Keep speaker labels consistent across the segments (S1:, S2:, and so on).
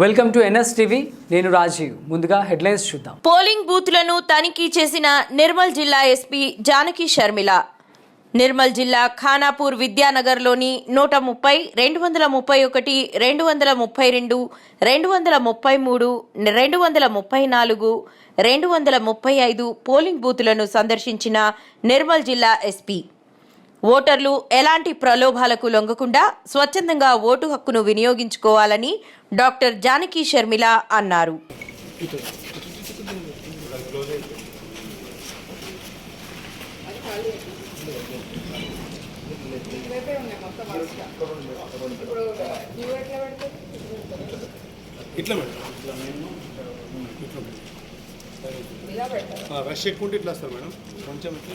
S1: Welcome to NS TV. నేను రాజీవ్. ముందుగా headlines చూద్దాం.
S2: పోలింగ్ బూత్లను తనిఖీ చేసిన నిర్మల్ జిల్లా ఎస్పీ జానకి షర్మిల. నిర్మల్ జిల్లా ఖానాపూర్ విద్యానగర్లోని నూట ముప్పై రెండు వందల ముప్పై ఒకటి రెండు వందల ముప్పై రెండు రెండు వందల ముప్పై మూడు రెండు వందల ముప్పై నాలుగు రెండు వందల ముప్పై ఐదు పోలింగ్ బూతులను సందర్శించిన నిర్మల్ జిల్లా ఎస్పీ. ఓటర్లు ఎలాంటి ప్రలోభాలకు లొంగకుండా స్వచ్ఛందంగా ఓటు హక్కును వినియోగించుకోవాలని డాక్టర్ జానకి షర్మిల అన్నారు.
S3: ఇట్లా మేడం. రష్ ఎక్కువ ఇట్లా వస్తారు మేడం. కొంచెం ఇట్లా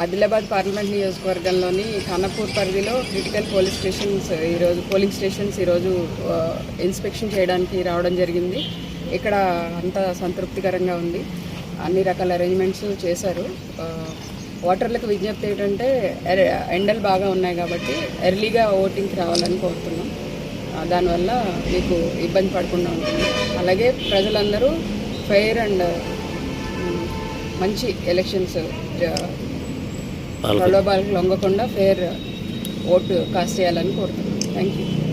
S4: ఆదిలాబాద్ పార్లమెంట్ నియోజకవర్గంలోని ఖానాపూర్ పరిధిలో క్రిటికల్ పోలీస్ స్టేషన్స్ ఈరోజు పోలింగ్ స్టేషన్స్ ఈరోజు ఇన్స్పెక్షన్ చేయడానికి రావడం జరిగింది. ఇక్కడ అంతా సంతృప్తికరంగా ఉంది. అన్ని రకాల అరేంజ్మెంట్స్ చేశారు. ఓటర్లకు విజ్ఞప్తి ఏంటంటే ఎండలు బాగా ఉన్నాయి కాబట్టి ఎర్లీగా ఓటింగ్కి రావాలని కోరుతున్నాం. దానివల్ల మీకు ఇబ్బంది పడకుండా ఉంటుంది. అలాగే ప్రజలందరూ ఫెయిర్ అండ్ మంచి ఎలక్షన్స్ జ- ప్రలోభాలకు లొంగకుండా ఫేర్ ఓటు కాస్ట్ చేయాలని కోరుతున్నాను థ్యాంక్ యూ